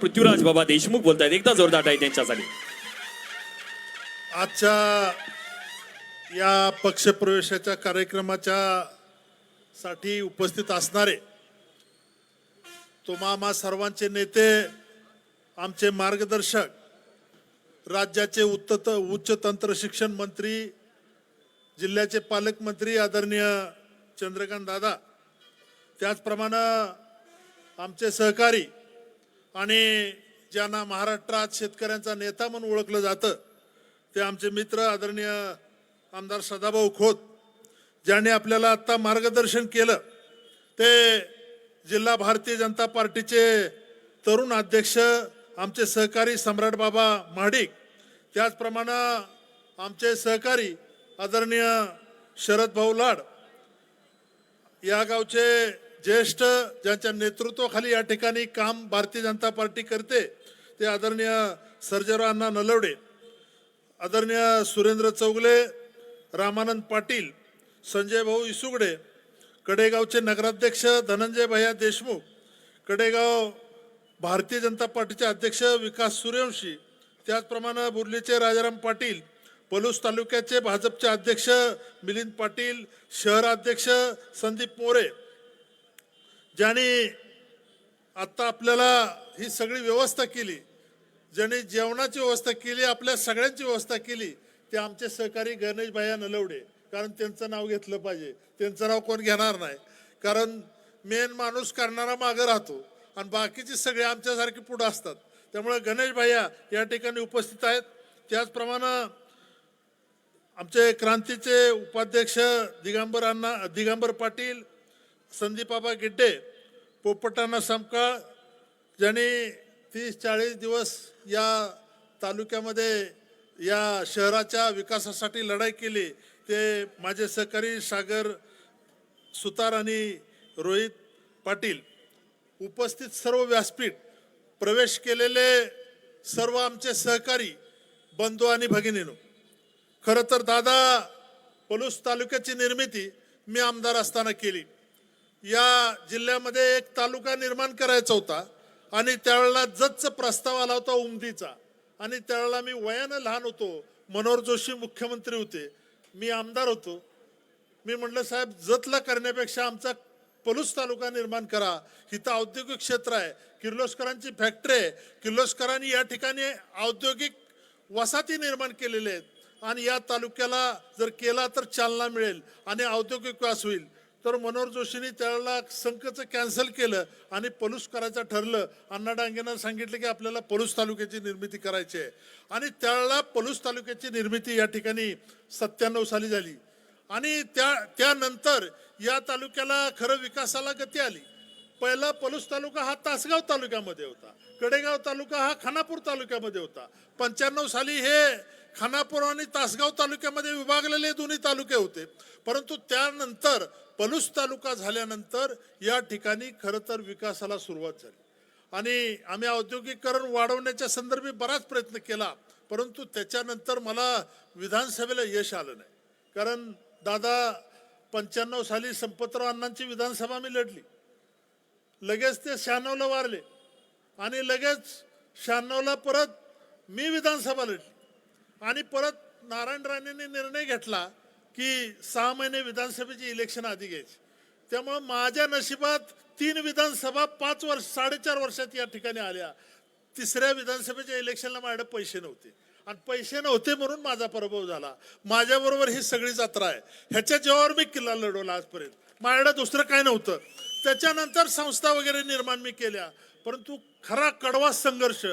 पृथ्वीराज बाबा देशमुख बोलतायत. एकदा जोरदार आहे त्यांच्यासाठी. आजच्या या पक्षप्रवेशाच्या कार्यक्रमाच्या साठी उपस्थित असणारे तुम्हा सर्वांचे नेते आमचे मार्गदर्शक राज्याचे उत्त उच्च तंत्र शिक्षण मंत्री जिल्ह्याचे पालकमंत्री आदरणीय चंद्रकांत दादा त्याचप्रमाणे आमचे सहकारी आणि ज्यांना महाराष्ट्रात शेतकऱ्यांचा नेता म्हणून ओळखलं जातं ते आमचे मित्र आदरणीय आमदार सदाभाऊ खोत ज्यांनी आपल्याला आत्ता मार्गदर्शन केलं ते जिल्हा भारतीय जनता पार्टीचे तरुण अध्यक्ष आमचे सहकारी सम्राट बाबा महाडिक त्याचप्रमाणे आमचे सहकारी आदरणीय शरद भाऊ लाड या गावचे ज्येष्ठ ज्यांच्या नेतृत्वाखाली या ठिकाणी काम भारतीय जनता पार्टी करते ते आदरणीय सर्जेराव अण्णा नलवडे आदरणीय सुरेंद्र चौगले रामानंद पाटील संजय भाऊ इसुगडे कडेगावचे नगराध्यक्ष धनंजय भैया देशमुख कडेगाव भारतीय जनता पार्टीचे अध्यक्ष विकास सूर्यवंशी त्याचप्रमाणे बुर्लीचे राजाराम पाटील पलूस तालुक्याचे भाजपचे अध्यक्ष मिलिंद पाटील शहराध्यक्ष संदीप मोरे ज्याने आत्ता आपल्याला ही सगळी व्यवस्था केली ज्याने जेवणाची व्यवस्था केली आपल्या सगळ्यांची व्यवस्था केली ते आमचे सहकारी गणेश भाया नलवडे कारण त्यांचं नाव घेतलं पाहिजे. त्यांचं नाव कोण घेणार नाही? कारण मेन माणूस करणारा मागं राहतो आणि बाकीचे सगळे आमच्यासारखे पुढं असतात. त्यामुळे गणेश भाया या ठिकाणी उपस्थित आहेत. त्याचप्रमाणे आमचे क्रांतीचे उपाध्यक्ष दिगंबर अण्णा दिगंबर पाटील संदीपाबा गिड्डे पोपटांना समकाळ ज्यांनी तीस चाळीस दिवस या तालुक्यामध्ये या शहराच्या विकासासाठी लढाई केली ते माझे सहकारी सागर सुतार आणि रोहित पाटील उपस्थित सर्व व्यासपीठ प्रवेश केलेले सर्व आमचे सहकारी बंधू आणि भगिनीनो. खरं तर दादा पलूस तालुक्याची निर्मिती मी आमदार असताना केली. या जिल्ह्यामध्ये एक तालुका निर्माण करायचा होता आणि त्यावेळेला जतचा प्रस्ताव आला होता उमदीचा. आणि त्यावेळेला मी वयानं लहान होतो. मनोहर जोशी मुख्यमंत्री होते. मी आमदार होतो. मी म्हटलं साहेब जतला करण्यापेक्षा आमचा पलूस तालुका निर्माण करा. इथं औद्योगिक क्षेत्र आहे. किर्लोस्करांची फॅक्टरी आहे. किर्लोस्करांनी या ठिकाणी औद्योगिक वसाहती निर्माण केलेल्या आहेत. आणि या तालुक्याला जर केला तर चालना मिळेल आणि औद्योगिक विकास होईल. तर मनोहर जोशींनी त्यावेळेला संकचं कॅन्सल केलं आणि पलूस करायचं ठरलं. अण्णा डांगेनं सांगितलं की आपल्याला पलूस तालुक्याची निर्मिती करायची आहे. आणि त्यावेळेला पलूस तालुक्याची निर्मिती या ठिकाणी सत्त्याण्णव साली झाली. आणि त्या त्यानंतर या तालुक्याला खरं विकासाला गती आली. पहिला पलूस तालुका हा तासगाव तालुक्यामध्ये होता. कडेगाव तालुका हा खानापूर तालुक्यामध्ये होता. पंच्याण्णव साली हे खानापूर आणि तासगाव तालुक्यामध्ये विभागलेले दोन्ही तालुके होते. परंतु त्यानंतर पलूस तालुका झाल्यानंतर या ठिकाणी खरं तर विकासाला सुरुवात झाली. आणि आम्ही औद्योगिकरण वाढवण्याच्या संदर्भी बराच प्रयत्न केला परंतु त्याच्यानंतर मला विधानसभेला यश आलं नाही. कारण दादा पंच्याण्णव साली संपतराव अण्णांची विधानसभा मी लढली. लगेच ते शहाण्णवला वारले आणि लगेच शहाण्णवला परत मी विधानसभा लढली. आणि परत नारायण राणेंनी निर्णय घेतला की सहा महिने विधानसभेची इलेक्शन आधी घ्यायची. त्यामुळं माझ्या नशिबात तीन विधानसभा पाच वर्ष साडेचार वर्षात या ठिकाणी आल्या. तिसऱ्या विधानसभेच्या इलेक्शनला माझ्याकडे पैसे नव्हते. आणि पैसे नव्हते म्हणून माझा पराभव झाला. माझ्याबरोबर ही सगळी जत्रा आहे. ह्याच्या जेव्हावर मी किल्ला लढवला आजपर्यंत. माझ्याकडे दुसरं काय नव्हतं. त्याच्यानंतर संस्था वगैरे निर्माण मी केल्या. परंतु खरा कडवा संघर्ष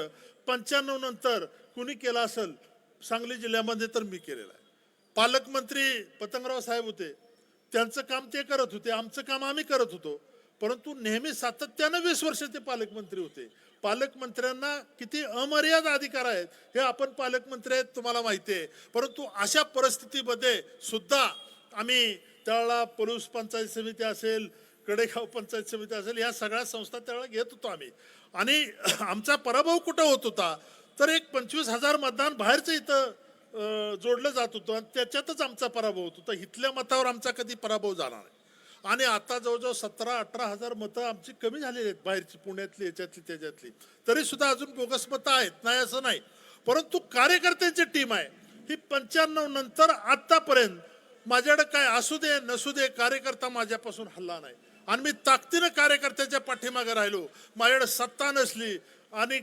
पंच्याण्णव नंतर कुणी केला असेल सांगली जिल्ह्यामध्ये तर मी केलेला आहे. पालकमंत्री पतंगराव साहेब होते. त्यांचं काम ते करत होते आमचं काम आम्ही करत होतो. परंतु नेहमी सातत्यानं वीस वर्ष ते पालकमंत्री होते. पालकमंत्र्यांना किती अमर्याद अधिकार आहेत हे आपण पालकमंत्री आहेत तुम्हाला माहिती आहे. परंतु अशा परिस्थितीमध्ये सुद्धा आम्ही त्यावेळेला पलूस पंचायत समिती असेल कडेगाव पंचायत समिती असेल या सगळ्या संस्था त्यावेळेला घेत होतो आम्ही. आणि आमचा पराभव कुठं होत होता? तर एक पंचवीस हजार मतदान बाहेरचं इथं जोडलं जात होतं आणि त्याच्यातच आमचा पराभव होत होता. इथल्या मतावर आमचा कधी पराभव जाणार नाही. आणि आता जवळजवळ सतरा अठरा हजार मतं आमची कमी झालेली आहेत बाहेरची पुण्यातली याच्यातली त्याच्यातली. तरी सुद्धा अजून बोगस मतं आहेत. नाही असं नाही. परंतु कार्यकर्त्यांची टीम आहे. ही पंच्याण्णव नंतर आतापर्यंत माझ्याकडे काय असू दे नसू दे कार्यकर्ता माझ्यापासून हल्ला नाही. आणि मी ताकदीनं कार्यकर्त्याच्या पाठीमागे राहिलो. माझ्याकडे सत्ता नसली आणि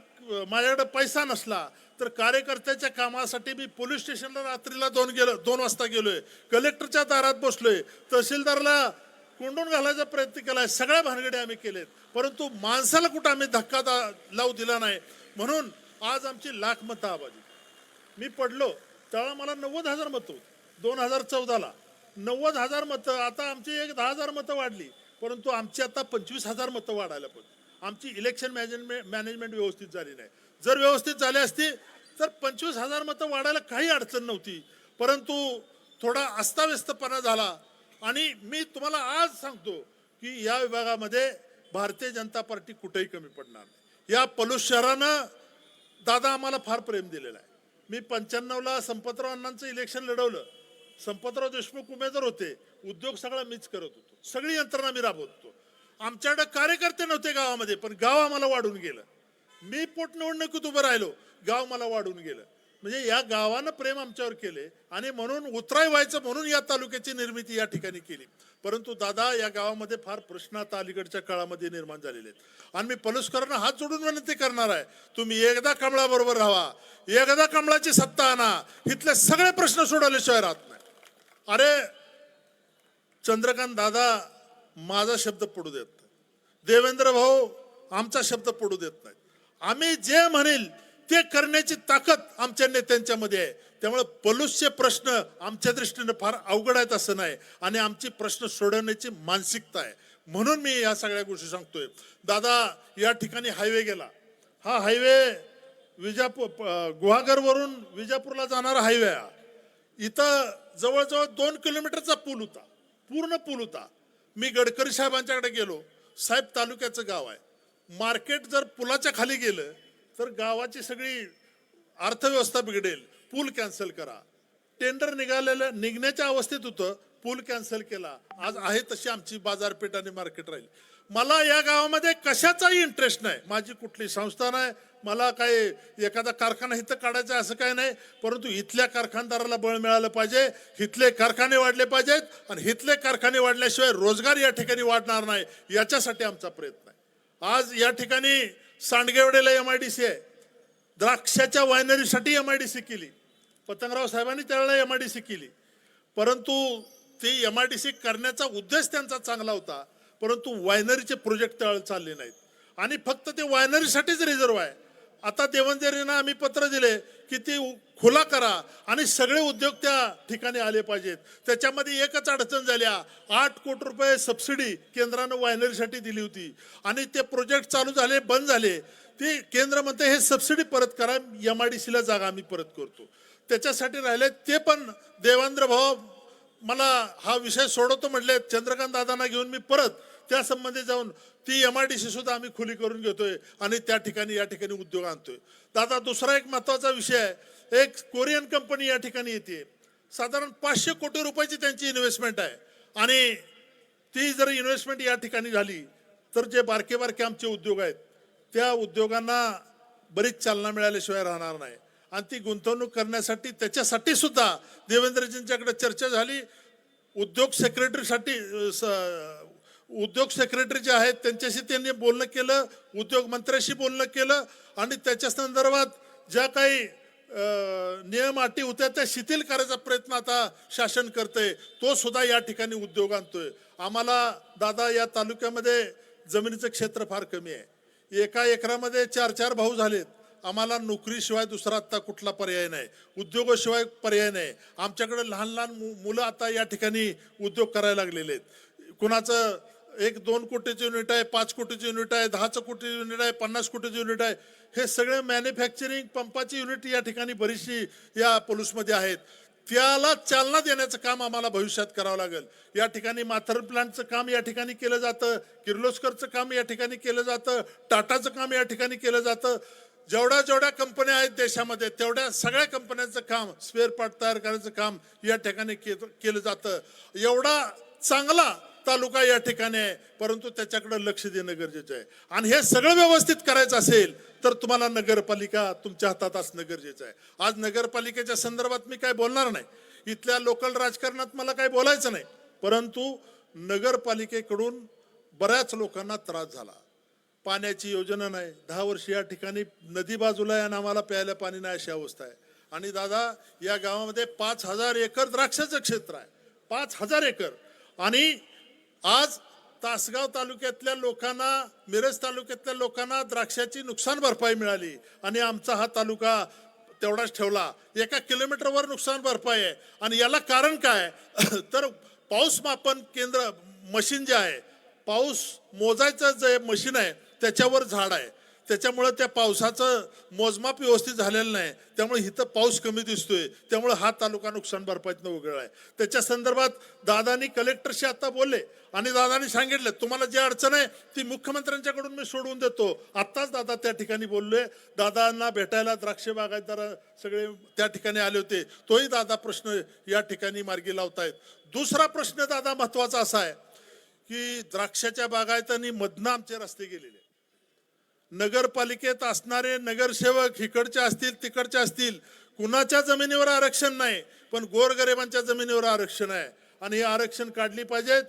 माझ्याकडे पैसा नसला तर कार्यकर्त्याच्या कामासाठी मी पोलीस स्टेशनला रात्रीला दोन गेलो दोन वाजता गेलोय. कलेक्टरच्या दारात बसलोय. तहसीलदारला कोंडून घालायचा प्रयत्न केलाय. सगळ्या भानगडे आम्ही केलेत. परंतु माणसाला कुठं आम्ही धक्का दा- लावू दिला नाही? म्हणून आज आमची लाख मतं आबाजी मी पडलो. त्यावेळा मला नव्वद हजार मतं होती. दोन हजार चौदाला. नव्वद हजार मतं आता आमची एक दहा हजार मतं वाढली परंतु आमची आता पंचवीस हजार मतं वाढायला पण. आमची इलेक्शन मॅनेजमेंट मॅनेजमेंट व्यवस्थित झाली नाही. जर व्यवस्थित झाली असते तर पंचवीस हजार मतं वाढायला काही अडचण नव्हती. परंतु थोडा अस्ताव्यस्तपणा झाला. आणि मी तुम्हाला आज सांगतो की या विभागामध्ये भारतीय जनता पार्टी कुठेही कमी पडणार नाही. या पलूस शहरानं दादा आम्हाला फार प्रेम दिलेला आहे. मी पंच्याण्णवला संपतराव अण्णांचं इलेक्शन लढवलं. संपतराव देशमुख उमेदवार होते उद्योग सगळा मीच करत होतो. सगळी यंत्रणा मी राबवत होतो. आमच्याकडे कार्यकर्ते नव्हते गावामध्ये पण गाव आम्हाला वाढून गेलं. मी पोटनिवडणुकीत उभं राहिलो गाव मला वाढून गेलं. म्हणजे या गावानं प्रेम आमच्यावर केले आणि म्हणून उतराय व्हायचं म्हणून या तालुक्याची निर्मिती या ठिकाणी केली. परंतु दादा या गावामध्ये फार प्रश्न आता अलीकडच्या काळामध्ये निर्माण झालेले आहेत. आणि मी पलुसकरांना हात जोडून विनंती करणार आहे तुम्ही एकदा कमळाबरोबर राहा. एकदा कमळाची सत्ता आणा. इथले सगळे प्रश्न सोडवल्याशिवाय राहत अरे चंद्रकांत दादा माझा शब्द पडू देत नाही. देवेंद्र भाऊ आमचा शब्द पडू देत नाही. आम्ही जे म्हणेल ते करण्याची ताकद आमच्या नेत्यांच्यामध्ये आहे. त्यामुळे पलूसचे प्रश्न आमच्या दृष्टीने फार अवघड आहेत असं नाही. आणि आमची प्रश्न सोडवण्याची मानसिकता आहे. म्हणून मी या सगळ्या गोष्टी सांगतोय. दादा या ठिकाणी हायवे गेला. हा हायवे विजापूर गुहागरवरून विजापूरला जाणारा हायवे आहे हा. इथं जवळजवळ दोन किलोमीटरचा पूल होता पूर्ण पूल होता. मी गडकरी साहेबांच्याकडे गेलो. साहेब तालुक्याचं गाव आहे. मार्केट जर पुलाच्या खाली गेलं तर गावाची सगळी अर्थव्यवस्था बिघडेल. पूल कॅन्सल करा. टेंडर निघालेलं निघण्याच्या अवस्थेत होतं. पूल कॅन्सल केला. आज आहे तशी आमची बाजारपेठ आणि मार्केट राहील. मला या गावामध्ये कशाचाही इंटरेस्ट नाही. माझी कुठली संस्था नाही. मला काय एखादा कारखाना इथं काढायचा असं काही नाही. परंतु इथल्या कारखानदाराला बळ मिळालं पाहिजे इथले कारखाने वाढले पाहिजेत आणि इथले कारखाने वाढल्याशिवाय रोजगार या ठिकाणी वाढणार नाही याच्यासाठी आमचा प्रयत्न आहे. आज या ठिकाणी सांडगेवडेला एम आय डी सी आहे. द्राक्षाच्या वायनरीसाठी एम आय डी सी केली. पतंगराव साहेबांनी त्यावेळेला एम आय डी सी केली. परंतु ती एम आय डी सी करण्याचा उद्देश त्यांचा चांगला होता. परंतु वायनरीचे प्रोजेक्ट तळ चालले नाहीत. आणि फक्त ते वायनरीसाठीच रिझर्व आहे. आता देवंजरींना आम्ही पत्र दिले की ती खुला करा आणि सगळे उद्योग त्या ठिकाणी आले पाहिजेत. त्याच्यामध्ये एकच अडचण झाल्या आठ कोटी रुपये सबसिडी केंद्रानं वायनरीसाठी दिली होती. आणि ते प्रोजेक्ट चालू झाले बंद झाले. ते केंद्र म्हणते हे सबसिडी परत करा एम आय डी सीला जागा आम्ही परत करतो. त्याच्यासाठी राहिले ते पण देवेंद्र भाऊ मला हा विषय सोडवतो म्हटले चंद्रकांत दादांना घेऊन मी परत त्या संबंधी जाऊन ती एम आय डी सी सुद्धा आम्ही खुली करून घेतोय आणि त्या ठिकाणी या ठिकाणी उद्योग आणतोय. दादा दुसरा एक महत्त्वाचा विषय आहे. एक कोरियन कंपनी या ठिकाणी येते. साधारण पाचशे कोटी रुपयाची त्यांची इन्व्हेस्टमेंट आहे. आणि ती जर इन्व्हेस्टमेंट या ठिकाणी झाली तर जे बारके बारके आमचे उद्योग आहेत त्या उद्योगांना बरीच चालना मिळाल्याशिवाय राहणार नाही. आणि ती गुंतवणूक करण्यासाठी त्याच्यासाठी सुद्धा देवेंद्रजींच्याकडे चर्चा झाली. उद्योग सेक्रेटरीसाठी स- उद्योग सेक्रेटरी जे आहेत त्यांच्याशी त्यांनी बोलणं केलं उद्योग मंत्र्याशी बोलणं केलं आणि त्याच्या संदर्भात ज्या काही नियम अटी होत्या त्या शिथिल करायचा प्रयत्न आता शासन करतंय. तो सुद्धा या ठिकाणी उद्योग आणतोय. आम्हाला दादा या तालुक्यामध्ये जमिनीचं क्षेत्र फार कमी आहे. एका एकरामध्ये चार चार भाऊ झालेत. आम्हाला नोकरीशिवाय दुसरा आत्ता कुठला पर्याय नाही. उद्योगाशिवाय पर्याय नाही. आमच्याकडे लहान लहान मु- मुलं आता या ठिकाणी उद्योग करायला लागलेले आहेत. कुणाचं एक दोन कोटीचं युनिट आहे पाच कोटीचं युनिट आहे दहाचं कोटीचे युनिट आहे पन्नास कोटीचं युनिट आहे. हे सगळे मॅन्युफॅक्चरिंग पंपाची युनिट या ठिकाणी बरीचशी या पोलूसमध्ये आहेत. त्याला चालना देण्याचं काम आम्हाला भविष्यात करावं लागेल. या ठिकाणी माथर प्लांटचं काम या ठिकाणी केलं जातं किर्लोस्करचं काम या ठिकाणी केलं जातं टाटाचं काम या ठिकाणी केलं जातं. जेवढ्या जेवढ्या कंपन्या आहेत देशामध्ये तेवढ्या सगळ्या कंपन्यांचं काम स्पेअर पार्ट तयार करायचं काम या ठिकाणी केलं जातं. एवढा चांगला तालुका या ठिकाणी आहे परंतु त्याच्याकडे लक्ष देणं गरजेचं आहे. आणि हे सगळं व्यवस्थित करायचं असेल तर तुम्हाला नगरपालिका तुमच्या हातात असणं गरजेचं आहे. आज नगरपालिकेच्या संदर्भात मी काय बोलणार नाही. इथल्या लोकल राजकारणात मला काही बोलायचं नाही. परंतु नगरपालिकेकडून बऱ्याच लोकांना त्रास झाला. पाण्याची योजना नाही. दहा वर्ष या ठिकाणी नदी बाजूला आहे आणि आम्हाला प्यायला पाणी नाही अशी अवस्था आहे. आणि दादा या गावामध्ये पाच हजार एकर द्राक्षाचं क्षेत्र आहे. पाच हजार एकर. आणि आज तासगाव तालुक्यातल्या लोकांना मिरज तालुक्यातल्या लोकांना द्राक्षाची नुकसान भरपाई मिळाली आणि आमचा हा तालुका तेवढाच ठेवला. एका किलोमीटरवर नुकसान भरपाई आहे. आणि याला कारण काय? तर पाऊस मापन केंद्र मशीन जे आहे पाऊस मोजायचं जे मशीन आहे त्याच्यावर झाड आहे. त्याच्यामुळे त्या पावसाचं मोजमाप व्यवस्थित झालेलं नाही. त्यामुळे इथं पाऊस कमी दिसतोय. त्यामुळे हा तालुका नुकसान भरपाईतनं वगळला आहे. त्याच्या संदर्भात दादानी कलेक्टरशी आता बोलले आणि दादानी सांगितलं तुम्हाला जी अडचण आहे ती मुख्यमंत्र्यांच्याकडून मी सोडवून देतो. आत्ताच दादा त्या ठिकाणी बोललोय दादांना भेटायला द्राक्ष बागायतदार सगळे त्या ठिकाणी आले होते. तोही दादा प्रश्न या ठिकाणी मार्गी लावतायत. दुसरा प्रश्न दादा महत्त्वाचा असा आहे की द्राक्षाच्या बागायतांनी मधनं आमचे रस्ते गेलेले नगरपालिकेत असणारे नगरसेवक इकडचे असतील तिकडचे असतील कुणाच्या जमिनीवर आरक्षण नाही पण गोरगरिबांच्या जमिनीवर आरक्षण आहे. आणि हे आरक्षण काढली पाहिजेत.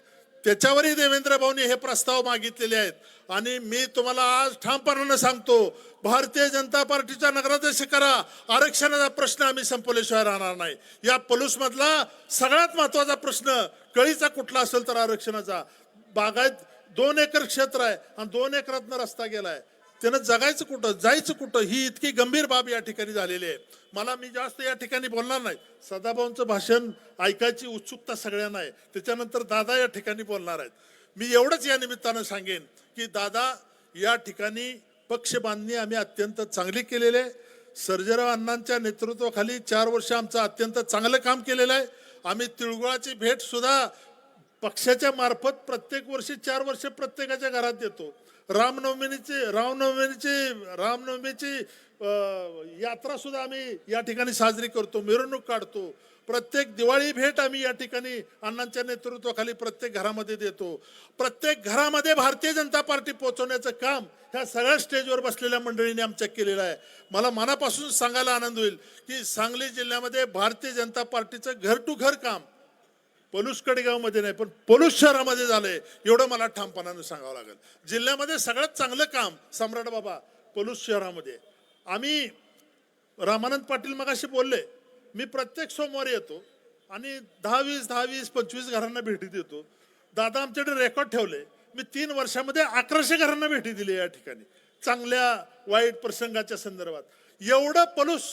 त्याच्यावरही देवेंद्र भाऊनी हे प्रस्ताव मागितलेले आहेत. आणि मी तुम्हाला आज ठामपणानं सांगतो भारतीय जनता पार्टीचा नगराध्यक्ष करा. आरक्षणाचा प्रश्न आम्ही संपवल्याशिवाय राहणार नाही. या पलूसमधला सगळ्यात महत्त्वाचा प्रश्न कळीचा कुठला असेल तर आरक्षणाचा. बागायत दोन एकर क्षेत्र आहे आणि दोन एकरातनं रस्ता गेलाय. त्यानं जगायचं कुठं जायचं कुठं ही इतकी गंभीर बाब या ठिकाणी झालेली आहे. मला मी जास्त या ठिकाणी बोलणार नाही. सदाभाऊंचं भाषण ऐकायची उत्सुकता सगळ्यांना आहे. त्याच्यानंतर दादा या ठिकाणी बोलणार आहेत. मी एवढंच या निमित्तानं सांगेन की दादा या ठिकाणी पक्ष बांधणी आम्ही अत्यंत चांगली केलेली आहे. सर्जराव अण्णांच्या नेतृत्वाखाली चार वर्ष आमचं अत्यंत चांगलं काम केलेलं आहे. आम्ही तिळगुळाची भेट सुद्धा पक्षाच्या मार्फत प्रत्येक वर्षी चार वर्ष प्रत्येकाच्या घरात देतो रामनवमीची रामनवमीची रामनवमीची यात्रा सुद्धा आम्ही या ठिकाणी साजरी करतो मिरवणूक काढतो. प्रत्येक दिवाळी भेट आम्ही या ठिकाणी अण्णांच्या नेतृत्वाखाली प्रत्येक घरामध्ये देतो. प्रत्येक घरामध्ये भारतीय जनता पार्टी पोहोचवण्याचं काम ह्या सगळ्या स्टेजवर बसलेल्या मंडळींनी आमच्या केलेलं आहे. मला मनापासून सांगायला आनंद होईल की सांगली जिल्ह्यामध्ये भारतीय जनता पार्टीचं घर टू घर काम पलूस कडेगावमध्ये नाही पण पलूस शहरामध्ये झालंय. एवढं मला ठामपणानं सांगावं लागेल. जिल्ह्यामध्ये सगळ्यात चांगलं काम सम्राट बाबा पलूस शहरामध्ये. आम्ही रामानंद पाटील मगाशी बोलले मी प्रत्येक सोमवारी येतो आणि दहा वीस दहा वीस पंचवीस घरांना भेटी देतो. दादा आमच्याकडे रेकॉर्ड ठेवले मी तीन वर्षामध्ये अकराशे घरांना भेटी दिली या ठिकाणी. चांगल्या वाईट प्रसंगाच्या संदर्भात. एवढं पलूस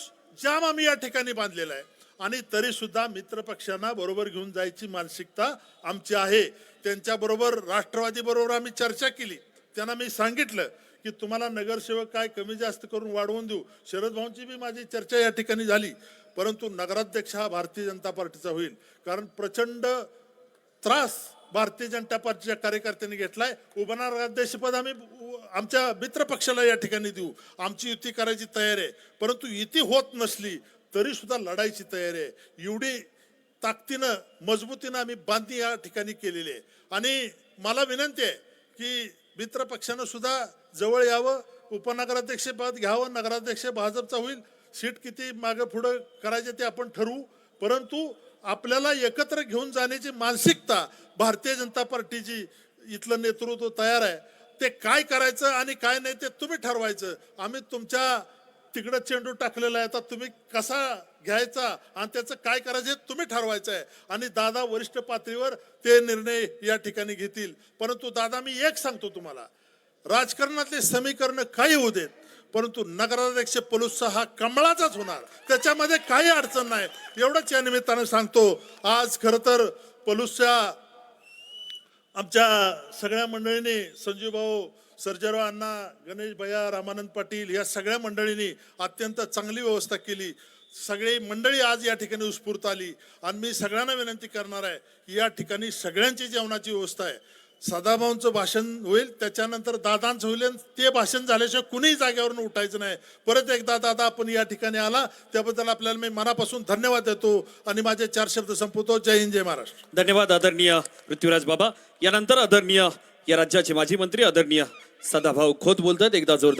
जाम आम्ही या ठिकाणी बांधलेला आहे. आणि तरीसुद्धा मित्रपक्षांना बरोबर घेऊन जायची मानसिकता आमची आहे. त्यांच्याबरोबर राष्ट्रवादीबरोबर आम्ही चर्चा केली. त्यांना मी सांगितलं की तुम्हाला नगरसेवक काय कमी जास्त करून वाढवून देऊ. शरद भाऊंची बी माझी चर्चा या ठिकाणी झाली. परंतु नगराध्यक्ष हा भारतीय जनता पार्टीचा होईल. कारण प्रचंड त्रास भारतीय जनता पार्टीच्या कार्यकर्त्यांनी घेतलाय. उभं नगराध्यक्षपद आम्ही आमच्या मित्रपक्षाला या ठिकाणी देऊ. आमची युती करायची तयारी आहे. परंतु युती होत नसली तरी सुद्धा लढायची तयारी आहे. एवढी ताकदीनं मजबूतीनं आम्ही बांधणी या ठिकाणी केलेली आहे. आणि मला विनंती आहे की मित्र पक्षानं सुद्धा जवळ यावं उपनगराध्यक्षपद घ्यावं नगराध्यक्ष भाजपचा होईल सीट किती मागं पुढं करायचे ते आपण ठरवू. परंतु आपल्याला एकत्र घेऊन जाण्याची मानसिकता भारतीय जनता पार्टीची इथलं नेतृत्व तयार आहे. ते काय करायचं आणि काय नाही ते तुम्ही ठरवायचं. आम्ही तुमच्या तिकडं चेंडू टाकलेला आहे. आता तुम्ही कसा घ्यायचा आणि त्याचं काय करायचं हे तुम्ही ठरवायचं आहे. आणि दादा वरिष्ठ पातळीवर ते निर्णय या ठिकाणी घेतील. परंतु दादा मी एक सांगतो तुम्हाला. राजकारणातले समीकरण काही होऊ देत परंतु नगराध्यक्ष पलूसचा हा कमळाचाच होणार. त्याच्यामध्ये काही अडचण नाही. एवढंच या निमित्तानं सांगतो. आज खरं तर पलुसच्या आमच्या सगळ्या मंडळीने संजीवभाऊ सर्जेराव अण्णा गणेश भैया रामानंद पाटील या सगळ्या मंडळींनी अत्यंत चांगली व्यवस्था केली. सगळी मंडळी आज या ठिकाणी उत्स्फूर्त आली. आणि मी सगळ्यांना विनंती करणार आहे की या ठिकाणी सगळ्यांची जेवणाची व्यवस्था आहे. सदाभाऊंचं भाषण होईल त्याच्यानंतर दादांचं होईल ते भाषण झाल्याशिवाय कुणीही जागेवरून उठायचं नाही. परत एकदा दादा आपण या ठिकाणी आला त्याबद्दल आपल्याला मी मनापासून धन्यवाद देतो आणि माझे चार शब्द संपवतो. जय हिंद जय महाराष्ट्र. धन्यवाद आदरणीय पृथ्वीराज बाबा. यानंतर आदरणीय या राज्याचे माजी मंत्री आदरणीय सदाभाऊ खोत बोलतात एकदा जोरदार